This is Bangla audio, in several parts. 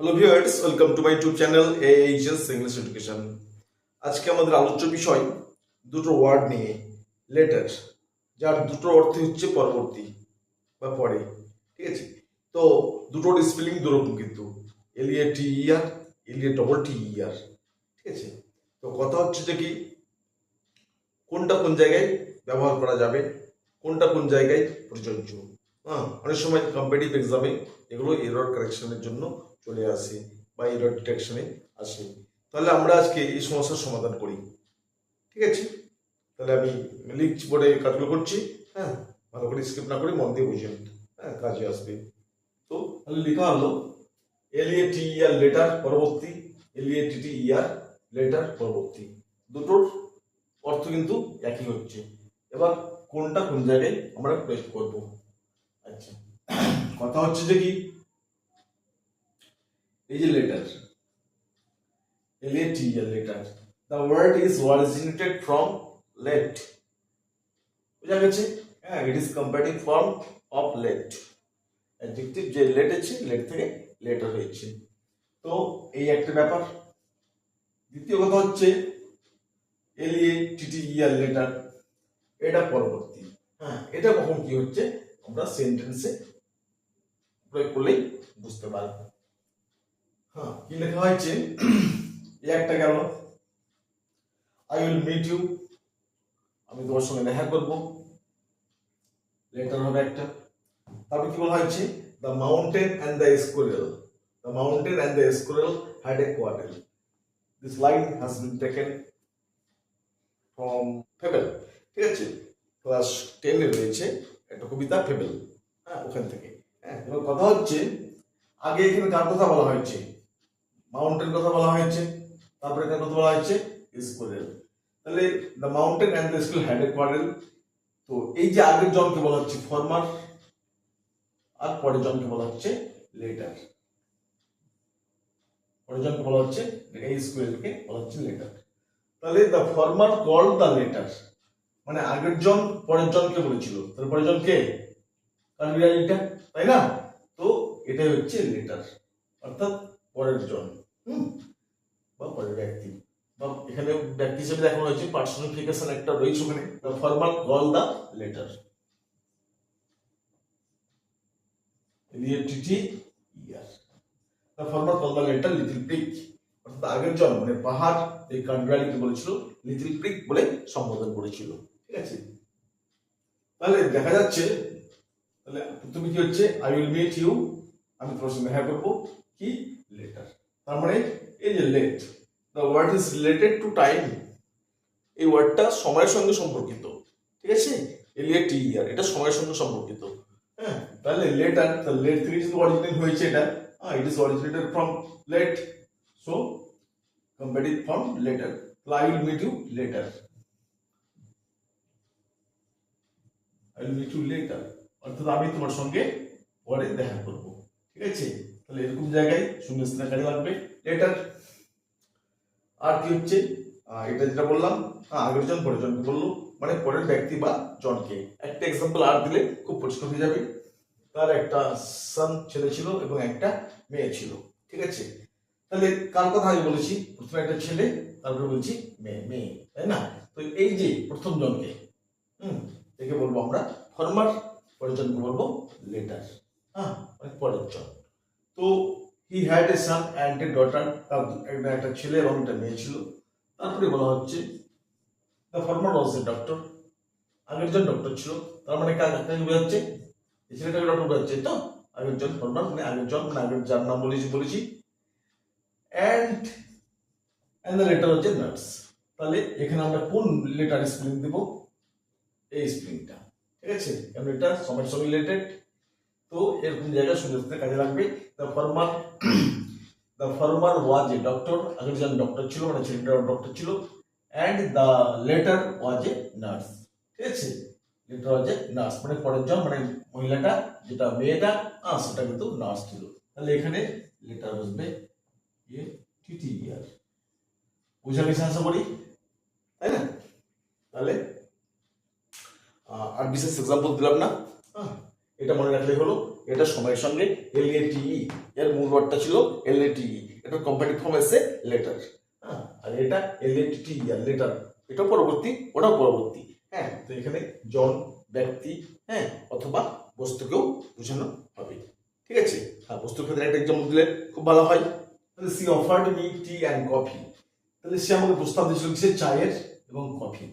Hello viewers welcome to my YouTube channel HS English education আজকে আমাদের আলোচ্য বিষয় দুটো ওয়ার্ড নিয়ে লেটার যার দুটো অর্থ হচ্ছে পরবর্তী বা পরে, ঠিক আছে? তো দুটোর স্পেলিং দুরকম কিন্তু এলিয়ে টি ইয়ার এলিয়ে ডবল টি ইয়ার ঠিক আছে? তো কথা হচ্ছে যে কি? কোনটা কোন জায়গায় ব্যবহার করা যাবে? কোনটা কোন জায়গায় প্রযোজ্য? হ্যাঁ অনেক সময় কম্পিটিভ এক্সামে এগুলো এরর কারেকশনের জন্য চলে আসে বা এরর ডিটেকশনে আসে। তাহলে আমরা আজকে এই সমস্যার সমাধান করি। ঠিক আছে? তাহলে আমি লিখছি বোর্ডে কাজগুলো করছি হ্যাঁ? ভালো করে স্কিপ না করে মন দিয়ে বুঝেন হ্যাঁ? কাজে আসবে। তো তাহলে লেখা হলো এলিয়ে টি ইয়ার লেটার পরবর্তী এলিয়ে টি টি ইয়ার লেটার পরবর্তী। দুটোর অর্থ কিন্তু একই হচ্ছে। এবার কোনটা কোন জায়গায় আমরা প্রয়োগ করব? আচ্ছা। কথা হচ্ছে যে কি? এই যে latter L-A-T, a letter. The word is originated from let. বুঝা গেছে? হ্যাঁ it is comparative form of late adjective যে লেট আছে লেট থেকে লেটার হয়েছে। তো এই একটা ব্যাপার। দ্বিতীয় কথা হচ্ছে ইয়ার লেটার এটা পরবর্তী। হ্যাঁ এটা কখন কি হচ্ছে? আমরা সেন্টেন্সে প্রয়োগ করলেই বুঝতে পারব। হ্যাঁ কি লেখা হয়েছে? একটা গেল। আই উইল মিট ইউ আমি তোমার সঙ্গে দেখা করব। লেটার হবে একটা। তারপর কি বলা হয়েছে? The mountain and the squirrel the mountain and the squirrel had a quarrel this line has been taken from fable ঠিক আছে? ক্লাস টেনে রয়েছে একটা কবিতা ফেবেল হ্যাঁ ওখান থেকে। হ্যাঁ এবার কথা হচ্ছে, আগে এখানে কার কথা বলা হয়েছে? মাউন্টেন কথা বলা হয়েছে, তারপরে কার কথা বলা হয়েছে স্কুরেল তাহলে the mountain and the school had a quarrel তো এই যে আগের জনকে বলা হচ্ছে ফরমার আর পরের জনকে বলা হচ্ছে লেটার পরের জনকে বলা হচ্ছে এই স্কুয়েলকে বলা হচ্ছে লেটার তাহলে the former call the latter মানে আগের জন পরের জনকে বলেছিল। তাহলে পরের জন কে? তাই না? তো এটাই হচ্ছে লেটার অর্থাৎ পরের জন। হিসেবে দেখানো হয়েছে একটা রয়েছে ওখানে দ্য লেটার দ্য লেটার আগের মানে পাহাড়, এই বলে সম্বোধন করেছিল। ঠিক আছে? তাহলে দেখা যাচ্ছে, তাহলে তুমি কি হচ্ছে? আই উইল মিট ইউ আমি তোমার সঙ্গে দেখা করব। কি? লেটার তার মানে এই যে late the word is related to time এই ওয়ার্ডটা সময়ের সঙ্গে সম্পর্কিত, ঠিক আছে? এলিয়ে টি ইয়ার এটা সময়ের সঙ্গে সম্পর্কিত। হ্যাঁ তাহলে লেটার তাহলে লেট থেকে যদি অরিজিনেট হয়েছে এটা। হ্যাঁ it is originated from late so comparative from later I will meet you later I will meet you later অর্থাৎ আমি তোমার সঙ্গে পরে দেখা করব, ঠিক আছে? তাহলে এরকম জায়গায় শূন্যস্থানে কাজে লাগবে। লেটার আর কি হচ্ছে? এটা যেটা বললাম আগের জন, পরের জনকে বলল। মানে পরের ব্যক্তি বা জনকে। একটা এক্সাম্পল আর দিলে খুব পরিষ্কার হয়ে যাবে। তার একটা সন ছেলে ছিল এবং একটা মেয়ে ছিল। ঠিক আছে? তাহলে কার কথা আমি বলেছি? প্রথমে একটা ছেলে, তারপরে বলছি মেয়ে মেয়ে, তাই না? তো এই যে প্রথম জনকে, হুম, একে বলব আমরা ফরমার পরের জনকে বলব লেটার হ্যাঁ মানে পরের জন। তো he had a son and a daughter একটা একটা ছেলে এবং একটা মেয়ে ছিল। তারপরে বলা হচ্ছে the former was a doctor আগের জন ডক্টর ছিল। তার মানে কাকে বোঝাচ্ছে এই ছেলেটাকে ডক্টর বোঝাচ্ছে তো আগের জন ফর্মার মানে আগের জন মানে আগের যার নাম বলেছি বলেছি। অ্যান্ড অ্যান্ড দ্য লেটার হচ্ছে নার্স তাহলে এখানে আমরা কোন লেটার স্প্রিং দেবো? এই স্পেলিংটা ঠিক আছে? কারণ এটা? সময়ের সঙ্গে রিলেটেড তো এরকম জায়গায় সুন্দর কাজে লাগবে। The former the former was a doctor আগের জন ডক্টর ছিল মানে ছেলেটা ডক্টর ছিল and the latter was a nurse ঠিক আছে? লেটার ওয়াজ এ নার্স মানে পরের জন মানে মহিলাটা যেটা মেয়েটা আহ, সেটা কিন্তু নার্স ছিল। তাহলে এখানে লেটার বসবে এ টিটি ইয়ার বুঝা গেছে আশা করি? তাই না? তাহলে আর বিশেষ এক্সাম্পল দিলাম না? হ্যাঁ এটা মনে রাখলেই হলো, এটা সময়ের সঙ্গে এল এ টি এর মূল ওয়ার্ডটা ছিল এল এ টি এটা কোম্পানি ফর্ম এসে লেটার হ্যাঁ আর এটা এল এ টি আর লেটার এটা পরবর্তী, ওটাও পরবর্তী হ্যাঁ তো এখানে জন, ব্যক্তি হ্যাঁ অথবা বস্তুকেও বোঝানো হবে, ঠিক আছে? হ্যাঁ বস্তুর ক্ষেত্রে একটা এক্সাম্পল দিলে খুব ভালো হয়। তাহলে she offered me tea and coffee তাহলে সে আমাকে প্রস্তাব দিয়েছিল কিসের? চায়ের এবং কফি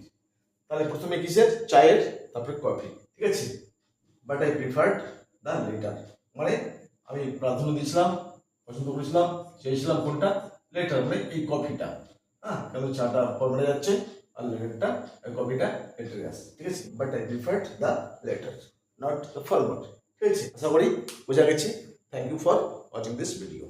তাহলে প্রথমে কিসের? চায়ের, তারপরে কফি ঠিক আছে? But I preferred the latter মানে আমি প্রাধান্য দিয়েছিলাম, পছন্দ করেছিলাম, চেয়েছিলাম কোনটা? লেটার মানে এই কফিটা হ্যাঁ কেন চাটা ফর্মেটে যাচ্ছে, আর লেটারটা কফিটা লেটারে আসছে, ঠিক আছে? But I preferred the latter not the former ঠিক আছে? আশা করি বোঝা গেছে। Thank you for watching this video